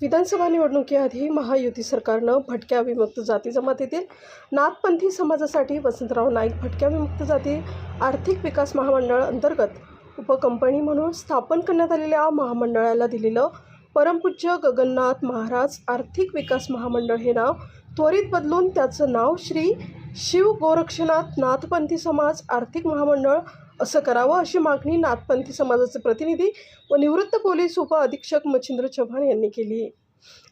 विधानसभा निवडणुकीआधी महायुती सरकारनं भटक्या विमुक्त जाती जमातीतील नाथपंथी समाजासाठी वसंतराव नाईक भटक्या विमुक्त जाती. आर्थिक विकास महामंडळ अंतर्गत उपकंपनी म्हणून स्थापन करण्यात आलेल्या महामंडळाला दिलेलं परमपूज्य गगन्नाथ महाराज आर्थिक विकास महामंडळ हे नाव त्वरित बदलून त्याचं नाव श्री शिव गोरक्षनाथ नाथपंथी समाज आर्थिक महामंडळ असं करावं अशी मागणी नाथपंथी समाजाचे प्रतिनिधी व निवृत्त पोलीस उप अधीक्षक मच्छिंद्र चव्हाण यांनी केली.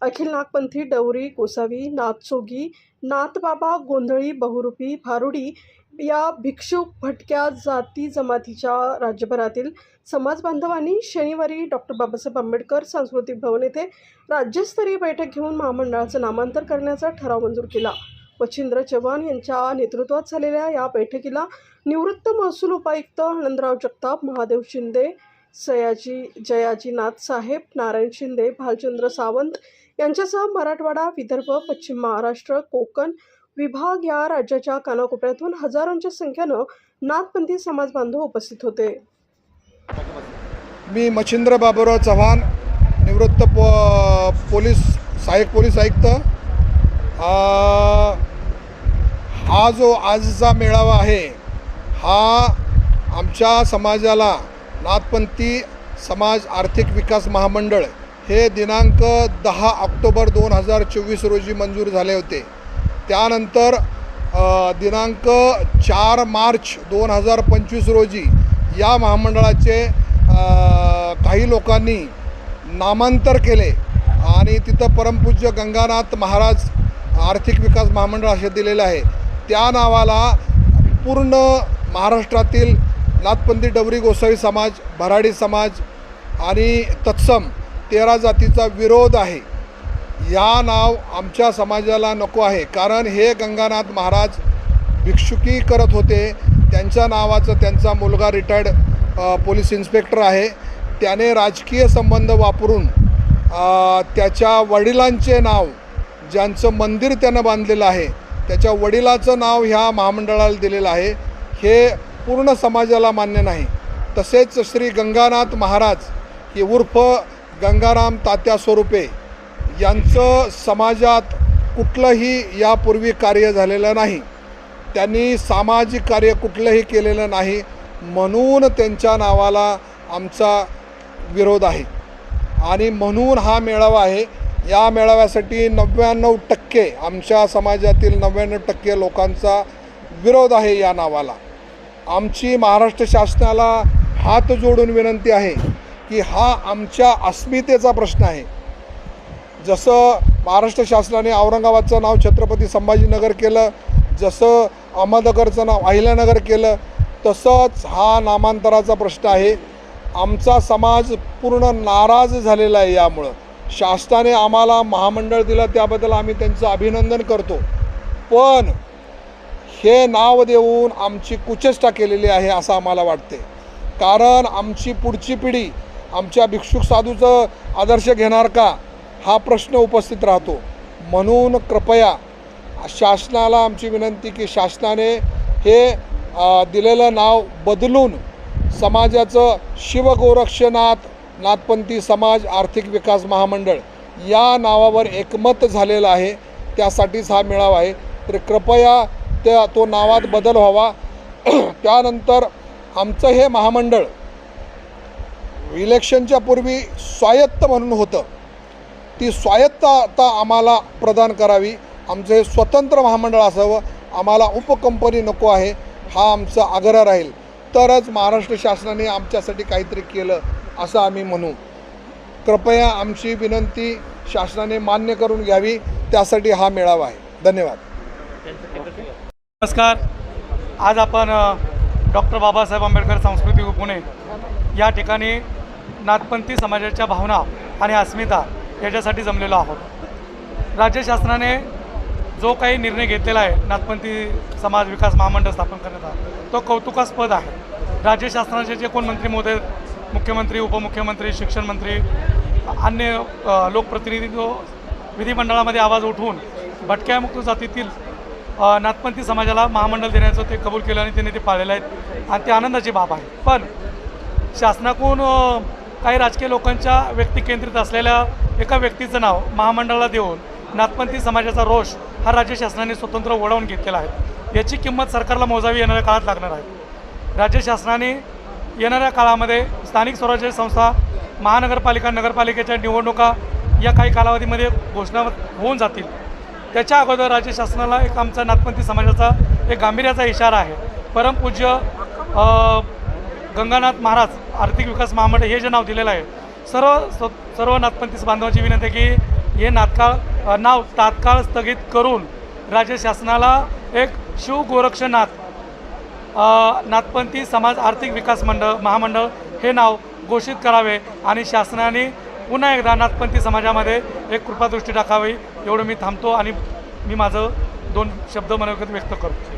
अखिल नागपंथी डवरी गोसावी नाथसोगी नाथबाबा गोंधळी बहुरूपी भारुडी या भिक्षुक भटक्या जाती जमातीच्या राज्यभरातील समाज बांधवांनी शनिवारी डॉक्टर बाबासाहेब आंबेडकर सांस्कृतिक भवन येथे राज्यस्तरीय बैठक घेऊन महामंडळाचं नामांतर करण्याचा ठराव मंजूर केला. मच्छिंद्र चव्हाण यांच्या नेतृत्वात झालेल्या या बैठकीला निवृत्त महसूल उपायुक्त आनंदराव जगताप महादेव शिंदे सयाजी जयाजी नाथ साहेब नारायण शिंदे भालचंद्र सावंत यांच्यासह मराठवाडा विदर्भ पश्चिम महाराष्ट्र कोकण विभाग या राज्याच्या कानाकोपऱ्यातून हजारोंच्या संख्येनं नाथपंथी समाज बांधव उपस्थित होते. मी मच्छिंद्र बाबुराव चव्हाण निवृत्त पो पोलीस सहाय्यक पोलीस आयुक्त. हा जो आजचा मेळावा आहे हा आमच्या समाजाला नाथपंथी समाज आर्थिक विकास महामंडळ हे दिनांक दहा ऑक्टोबर दोन हजार चोवीस रोजी मंजूर झाले होते. त्यानंतर दिनांक चार मार्च दोन हजार पंचवीस रोजी या महामंडळाचे काही लोकांनी नामांतर केले आणि तिथं परमपूज्य गंगानाथ महाराज आर्थिक विकास महामंडळ असे दिलेलं आहे. त्या नावाला पूर्ण महाराष्ट्रातील नाथपंथी डवरी गोसावी समाज भराडी समाज आणि तत्सम तेरा जातीचा विरोध आहे. या नाव आमच्या समाजाला नको आहे. कारण हे गंगानाथ महाराज भिक्षुकी करत होते. त्यांच्या नावाचं त्यांचा मुलगा रिटायर्ड पोलीस इन्स्पेक्टर आहे. त्याने राजकीय संबंध वापरून त्याच्या वडिलांचे नाव ज्यांचं मंदिर त्यानं बांधलेलं आहे त्याच्या वडिलाचं नाव ह्या महामंडळाला दिलेलं आहे. हे पूर्ण समाजाला मान्य नाही. तसेच श्री गंगानाथ महाराज हे उर्फ गंगाराम तात्या स्वरूपे यांचं समाजात कुठलंही यापूर्वी कार्य झालेलं नाही. त्यांनी सामाजिक कार्य कुठलंही केलेलं नाही म्हणून त्यांच्या नावाला आमचा विरोध आहे. आणि म्हणून हा मेळावा आहे. या मेळाव्यासाठी नव्याण्णव टक्के आमच्या समाजातील नव्याण्णव टक्के लोकांचा विरोध आहे या नावाला. आमची महाराष्ट्र शासनाला हात जोडून विनंती आहे की हा आमच्या अस्मितेचा प्रश्न आहे. जसं महाराष्ट्र शासनाने औरंगाबादचं नाव छत्रपती संभाजीनगर केलं जसं अहमदनगरचं नाव अहिल्यानगर केलं तसंच हा नामांतराचा प्रश्न आहे. आमचा समाज पूर्ण नाराज झालेला आहे यामुळं. शासनाने आम्हाला महामंडळ दिलं त्याबद्दल आम्ही त्यांचं अभिनंदन करतो. पण हे नाव देऊन आमची कुचेष्टा केलेली आहे असं आम्हाला वाटते कारण आमची पुढची पिढी आमच्या भिक्षुक साधूचं आदर्श घेणार का? हा प्रश्न उपस्थित राहतो. म्हणून कृपया शासनाला आमची विनंती की शासनाने हे दिलेलं नाव बदलून समाजाचं शिवगोरक्षनाथ नाथपंथी समाज आर्थिक विकास महामंडळ या नावावर एकमत झालेलं आहे. त्यासाठीच हा मेळावा आहे. तर कृपया त्या तो नावात बदल व्हावा. त्यानंतर आमचं हे महामंडळ इलेक्शनच्या पूर्वी स्वायत्त म्हणून होतं. ती स्वायत्तता आम्हाला प्रदान करावी. आमचं हे स्वतंत्र महामंडळ असावं. आम्हाला उपकंपनी नको आहे. हा आमचा आग्रह राहील. तरच महाराष्ट्र शासनाने आमच्यासाठी काहीतरी केलं असं आम्ही म्हणू. कृपया आमची विनंती शासनाने मान्य करून घ्यावी. त्यासाठी हा मेळावा आहे. धन्यवाद. नमस्कार. आज आपण डॉक्टर बाबासाहेब आंबेडकर सांस्कृतिक पुणे या ठिकाणी नाथपंथी समाजाच्या भावना आणि अस्मिता याच्यासाठी जमलेलो आहोत. राज्य शासनाने जो काही निर्णय घेतलेला आहे नाथपंथी समाज विकास महामंडळ स्थापन करण्याचा तो कौतुकास्पद आहे. राज्य शासनाचे जे कोण मंत्री महोदय मुख्यमंत्री उपमुख्यमंत्री शिक्षण मंत्री अन्य लोकप्रतिनिधी जो विधिमंडळामध्ये आवाज उठवून भटक्यामुक्त जातीतील नाथपंथी समाजाला महामंडळ देण्याचं ते कबूल केलं आणि त्यांनी ते पाळलेलं आहे. आणि ते आनंदाची बाब आहे. पण शासनाकडून काही राजकीय लोकांच्या व्यक्ती केंद्रित असलेल्या एका व्यक्तीचं नाव महामंडळाला देऊन नाथपंथी समाजाचा रोष हा राज्य शासनाने स्वतंत्र ओढावून घेतलेला आहे. याची किंमत सरकारला मोजावी येणाऱ्या काळात लागणार आहे. राज्य शासनाने येणाऱ्या काळामध्ये स्थानिक स्वराज्य संस्था महानगरपालिका नगरपालिकेच्या निवडणुका या काही कालावधीमध्ये घोषणा होऊन जातील. त्याच्या अगोदर राज्य शासनाला एक आमचा नाथपंथी समाजाचा एक गांभीर्याचा इशारा आहे. परमपूज्य गंगानाथ महाराज आर्थिक विकास महामंडळ हे जे नाव दिलेलं आहे सर्व स- सर्व नाथपंथी बांधवांची विनंती आहे की हे नातकाळ नाव तात्काळ स्थगित करून राज्य शासनाला एक शिव गोरक्षनाथ नाथपंथी समाज आर्थिक विकास मंडळ महामंडळ हे नाव घोषित करावे आणि शासनाने पुन्हा एकदा नाथपंथी समाजामध्ये एक कृपादृष्टी टाकावी एवढं मी थांबतो आणि मी माझं दोन शब्द मनोगत व्यक्त करतो.